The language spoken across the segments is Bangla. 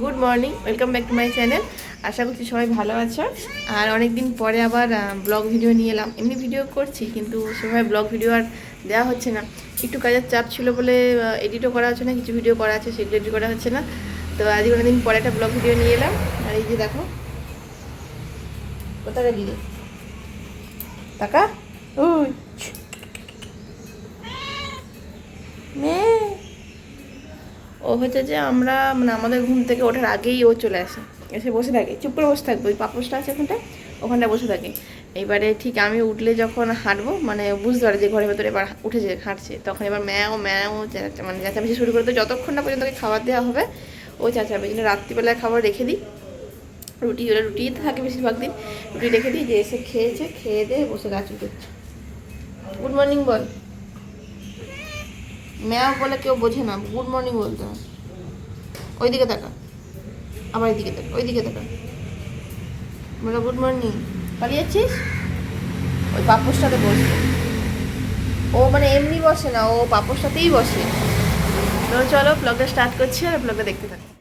Good morning welcome back to my channel আশা করছি সবাই ভালো আছো। আর অনেক দিন পরে আবার ব্লগ ভিডিও নিয়ে এলাম। এমনি ভিডিও করছি, কিন্তু সেভাবে ব্লগ ভিডিও আর দেওয়া হচ্ছে না। একটু কাজের চাপ ছিল বলে এডিটও করা হচ্ছে না, কিছু ভিডিও করা আছে, সেগুলো এডিট করা হচ্ছে না। তো আজকে অনেকদিন পরে একটা ব্লগ ভিডিও নিয়ে এলাম। আর এই যে দেখো কোথায় রে টাকা ওই মেয়ে। ও হচ্ছে যে আমরা মানে আমাদের ঘুম থেকে ওঠার আগেই ও চলে আসে। এসে বসে থাকে, চুপ করে বসে থাকবে, ওই পাপোসটা আছে ওখানটা ওখানটা বসে থাকে। এবারে ঠিক আমি উঠলে যখন হাঁটবো মানে বুঝতে পারে যে ঘরের ভেতরে এবার উঠেছে হাঁটছে, তখন এবার ম্যাও ম্যাও মানে চেঁচামেচি শুরু করে তো যতক্ষণ না পর্যন্ত খাবার দেওয়া হবে, ও চেঁচাবে জন্য রাত্রিবেলায় খাবার রেখে দিই। রুটি ওরা রুটিতে থাকে বেশিরভাগ দিন। রুটি রেখে দিই, যে এসে খেয়েছে, খেয়ে দিয়ে বসে গাছ উঠেছে গুড মর্নিং বল ম্যাও বলে কেউ বোঝে না, গুড মর্নিং বলতে হয়। ওইদিকে তাকা আবার এদিকে তাকা ওইদিকে তাকা বলো, গুড মর্নিং। পালিয়ে যাচ্ছিস? ওই পাপোসটাতে বসে। ও মানে এমনি বসে না, ও পাপোসটাতেই বসে। তো চলো ব্লগটা স্টার্ট করছি আর ব্লগটা দেখতে থাকি।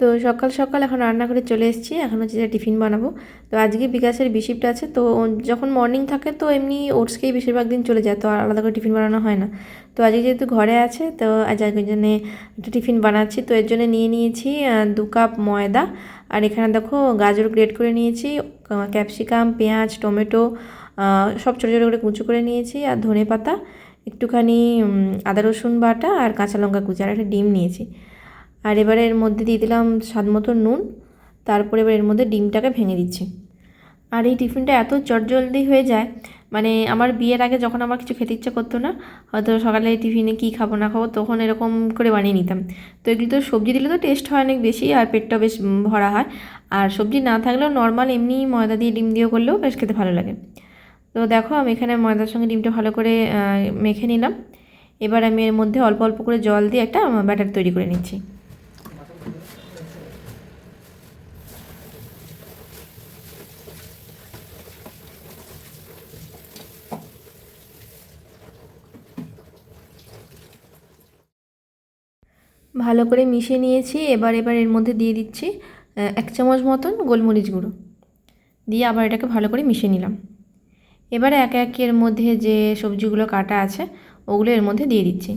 তো সকাল সকাল এখন রান্না করে চলে এসেছি। এখন হচ্ছে যে টিফিন বানাবো। তো আজকে বিকাশের বিশিপটা আছে। তো যখন মর্নিং থাকে তো এমনি ওটসকেই বেশিরভাগ দিন চলে যায়। তো আর আলাদা করে টিফিন বানানো হয় না। তো আজকে যেহেতু ঘরে আছে, তো আজ আজকের জন্যে একটা টিফিন বানাচ্ছি। তো এর জন্য নিয়ে নিয়েছি দু কাপ ময়দা। আর এখানে দেখো গাজর গ্রেট করে নিয়েছি ক্যাপসিকাম পেঁয়াজ, টমেটো সব ছোটো ছোটো করে কুচো করে নিয়েছি। আর ধনে পাতা একটুখানি আদা রসুন বাটা আর কাঁচা লঙ্কা কুচি। আর একটা ডিম নিয়েছি। আর এবারে এর মধ্যে দিয়ে দিলাম স্বাদ মতো নুন, তারপরে এবার এর মধ্যে ডিমটাকে ভেঙে দিচ্ছি। আর এই টিফিনটা এত চটজলদি হয়ে যায় মানে আমার বিয়ের আগে যখন আমার কিছু খেতে ইচ্ছা করতো না, হয়তো সকালে টিফিনে কী খাব না খাব তখন এরকম করে বানিয়ে নিতাম। তো এগুলো তো সবজি দিলে তো টেস্ট হয় অনেক বেশি আর পেটটাও বেশ ভরা হয়। আর সবজি না থাকলেও নর্মাল এমনি ময়দা দিয়ে ডিম দিয়েও করলেও বেশ খেতে ভালো লাগে। তো দেখো আমি এখানে ময়দার সঙ্গে ডিমটা ভালো করে মেখে নিলাম। এবার আমি এর মধ্যে অল্প অল্প করে জল দিয়ে একটা ব্যাটার তৈরি করে নিচ্ছি। ভালো করে মিশিয়ে নিয়েছি। এবার এবার এর মধ্যে দিয়ে দিচ্ছি এক চামচ মতন গোলমরিচ গুঁড়ো। দিয়ে আবার এটাকে ভালো করে মিশিয়ে নিলাম। এবারে একে একে এর মধ্যে যে সবজিগুলো কাটা আছে, ওগুলো এর মধ্যে দিয়ে দিচ্ছি।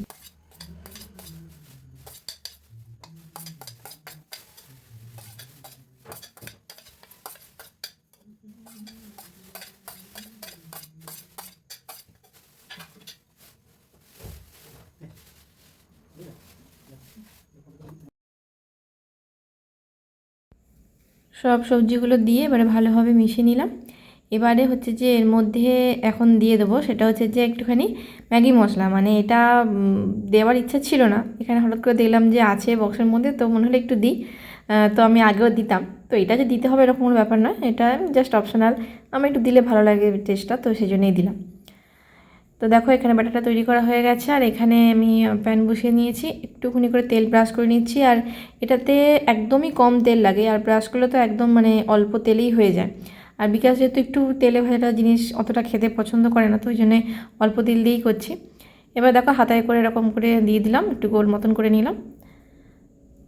সব সবজিগুলো দিয়ে এবারে ভালোভাবে মিশিয়ে নিলাম। এবারে হচ্ছে যে এর মধ্যে এখন দিয়ে দেবো, সেটা হচ্ছে যে একটুখানি ম্যাগি মশলা। মানে এটা দেওয়ার ইচ্ছা ছিল না। এখানে হঠাৎ করে দেখলাম যে আছে বক্সের মধ্যে, তো মনে হলো একটু দিই। তো আমি আগেও দিতাম। তো এটা যে দিতে হবে এরকম কোনো ব্যাপার নয়। এটা জাস্ট অপশনাল আমার একটু দিলে ভালো লাগে টেস্টটা তো সেই জন্যই দিলাম। তো দেখো, এখানে ব্যাটারটা তৈরি করা হয়ে গেছে, আর এখানে আমি প্যান বসিয়ে নিয়েছি। একটুখানি করে তেল ব্রাশ করে নিচ্ছি, আর এটাতে একদমই কম তেল লাগে, আর ব্রাশগুলো তো একদম মানে অল্প তেলেই হয়ে যায়। আর বিকাশ যেহেতু একটু তেলে ভাজাটা জিনিস অতটা খেতে পছন্দ করে না, তো ওই জন্যে অল্প তেল দিয়েই করছি। এবার দেখো, হাতায় করে এরকম করে দিয়ে দিলাম, একটু গোল মতন করে নিলাম।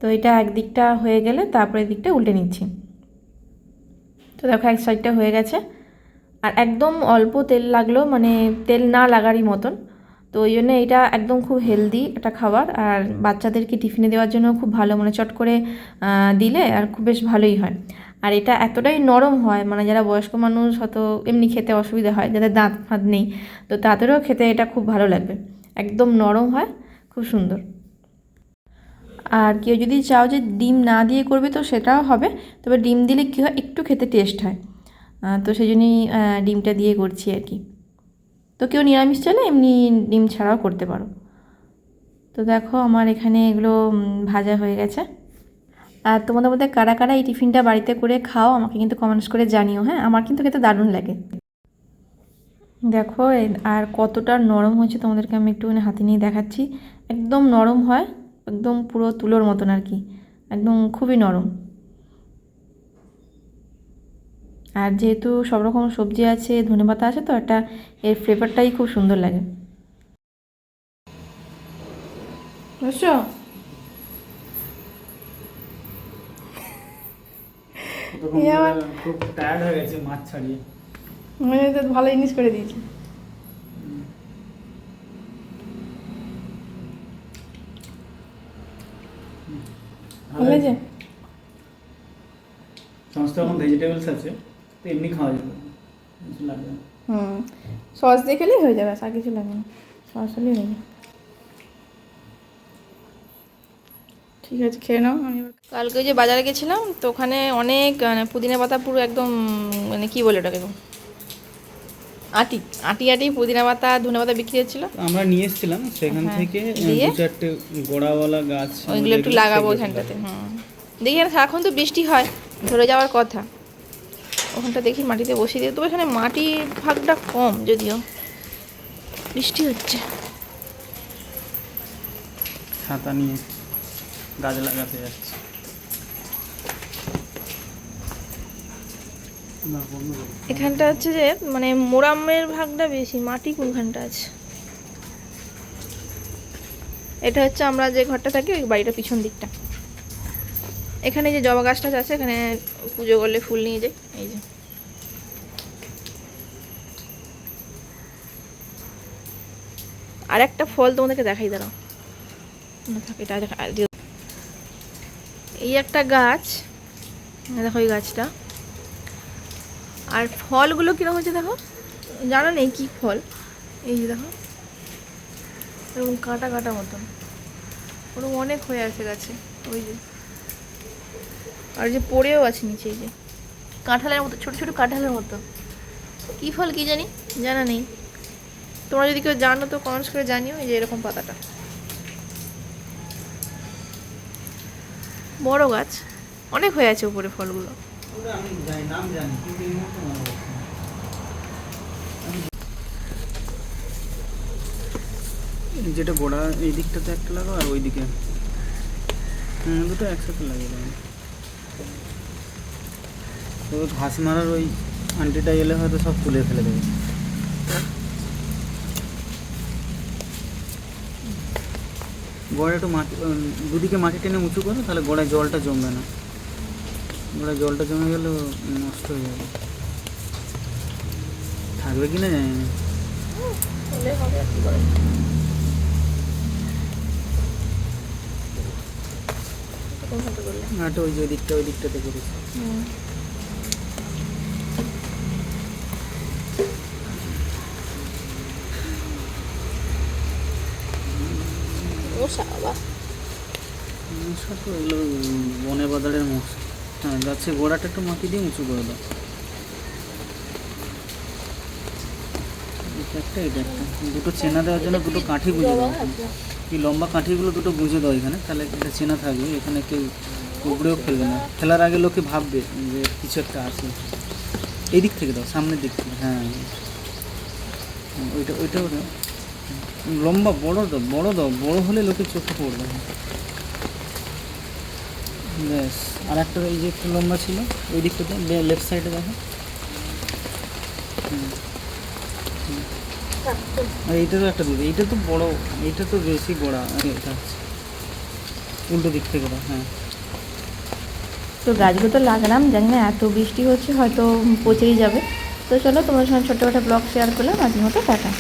তো এটা একদিকটা হয়ে গেলে, তারপরে দিকটা উল্টে নিচ্ছি। তো দেখো, এক সাইডটা হয়ে গেছে। আর একদম অল্প তেল লাগল মানে তেল না লাগারই মতন। তো ওই জন্য এটা একদম খুব হেলদি একটা খাবার। আর বাচ্চাদেরকে টিফিনে দেওয়ার জন্য খুব ভালো মানে চট করে দিলে আর খুব বেশ ভালোই হয়। আর এটা এতটাই নরম হয় মানে যারা বয়স্ক মানুষ হয়তো এমনি খেতে অসুবিধা হয়, যাদের দাঁত ফাঁত নেই, তো তাদেরও খেতে এটা খুব ভালো লাগবে। একদম নরম হয়, খুব সুন্দর। আর কেউ যদি চাও যে ডিম না দিয়ে করবে তো সেটাও হবে, তবে ডিম দিলে কী হয়, একটু খেতে টেস্ট হয়। তো সেই জন্যই ডিমটা দিয়ে করছি আর কি। তো কেউ নিরামিষ চাইলে এমনি ডিম ছাড়াও করতে পারো। তো দেখো আমার এখানে এগুলো ভাজা হয়ে গেছে। আর তোমাদের মধ্যে কারা কারা এই টিফিনটা বাড়িতে করে খাও আমাকে কিন্তু কমেন্টস করে জানিও হ্যাঁ? আমার কিন্তু খেতে দারুণ লাগে। দেখো আর কতটা নরম হয়েছে তোমাদেরকে আমি একটুখানি হাতে নিয়ে দেখাচ্ছি। একদম নরম হয়, একদম পুরো তুলোর মতন আর কি। একদম খুবই নরম। আর যেহেতু সব রকম সবজি আছে ধনেপাতা আছে তো একটা এর ফ্লেভারটাই খুব সুন্দর লাগে। বুঝছ তখন খুব টায়ার্ড হয়ে গেছে মাছ ছাড়িয়ে। মনে তো ভালো জিনিস করে দিয়েছে। সমস্ত রকম ভেজিটেবলস আছে। তো এমনি খাওয়া যাবে কিছু লাগবে না। হুম। সস দিয়ে খেলেই হয়ে যাবে আর কিছু লাগবে না। সস হলেই হয়ে যাবে। ঠিক আছে খেয়ে নাও আমি কালকে ওই যে বাজারে গেছিলাম তো ওখানে অনেক মানে পুদিনা পাতা পুরো একদম মানে কি বলে ওটাকে আটি আটি আটি পুদিনা পাতা ধনে পাতা বিক্রি হচ্ছিল। তো আমরা নিয়ে এসেছিলাম সেখান হ্যাঁ, থেকে দু চারটে গোড়াওয়ালা গাছ ওইগুলো একটু লাগাবো ওইখানটাতে হুম। দেখি আর এখন তো বৃষ্টি হয় ধরে যাওয়ার কথা। ওখানটা দেখি মাটিতে বসিয়ে দিয়ে তবে এখানে মাটির ভাগটা কম যদিও। বৃষ্টি হচ্ছে। ছাতা নিয়ে গাছ লাগাতে যাচ্ছে। এখানটা হচ্ছে যে মানে মোরামের ভাগটা বেশি মাটি কোনখানটা আছে? এটা হচ্ছে আমরা যে ঘরটা থাকি ওই বাড়িটা পিছন দিকটা। এখানে যে জবা গাছটা আছে এখানে পুজো করলে ফুল নিয়ে যাই। এই যে। আর একটা ফল তোমাদেরকে দেখাই, দাঁড়াও। এই একটা গাছ, দেখো এই গাছটা। আর ফলগুলো কীরকম হচ্ছে দেখো? জানা নেই কী ফল। এই যে দেখো। এরকম কাটা কাটা মতন। ওরকম অনেক হয়ে আছে গাছে, ওই যে। আর যে পড়েও আছে নিচে, এই যে। কাঁঠালের মতো ছোটো ছোটো কাঁঠালের মতো। কী ফল কি জানি? জানা নেই। তোমরা যদি কেউ জানো তো কমেন্টস করে জানিও এই যে এরকম পাতাটা। বড় গাছ। অনেক হয়ে আছে উপরে ফলগুলো। ওটা আমি জানি নাম জানি কিন্তু এই মুহূর্তে পড়ছে না। যেটা গোড়া এই দিকটাতে একটা লাগাও আর ওই দিকে হুম দুটো একসাথে লাগিয়ে দেবেন তো ঘাস মারার ওই আন্টিটা এলে হয়তো সব তুলে ফেলে দেবে। গোড়ায় একটু মাটি দুদিকে মাটি টেনে উঁচু করো তাহলে গোড়ায় জলটা জমবে না। গোড়ায় জলটা জমে গেলে নষ্ট হয়ে যাবে। থাকবে কি না জানি না। ওই যে ওই দিকটা ওই দিকটাতে করেছি। মশা বাবা মশা তো এগুলো বনে বাজারের মশা হ্যাঁ গাছে গোড়াটা একটু মাটি দিয়ে উঁচু করে দাও একটা এটা একটা দুটো চেনা দেওয়ার জন্য দুটো কাঠি গুঁজে দাও এই লম্বা কাঠিগুলো দুটো গুঁজে দাও এখানে। তাহলে এটা চেনা থাকবে। এখানে। কেউ উপরেও ফেলবে না ফেলার আগে লোকে ভাববে যে কিছু একটা আছে এই দিক থেকে দাও সামনের দিক থেকে হ্যাঁ ওইটা ওইটাও দাও লম্বা, বড় দাও বড় দাও বড় হলে লোকের চোখে পড়বে ব্যাস, আর একটা এই যে একটু লম্বা ছিল, ওই দিকটাতে লেফট সাইডে দেখো। আর এইটারও একটা দিবে এইটা তো বড়, এইটা তো বেশি গোড়া এটা উল্টো দিক থেকে হ্যাঁ। তো গাছগুলো তো লাগালাম, জানি না, এত বৃষ্টি হচ্ছে, হয়তো পচেই যাবে। তো চলো, তোমার সঙ্গে ছোট্ট একটা ব্লগ শেয়ার করলাম, আজকের মতো, টাটা।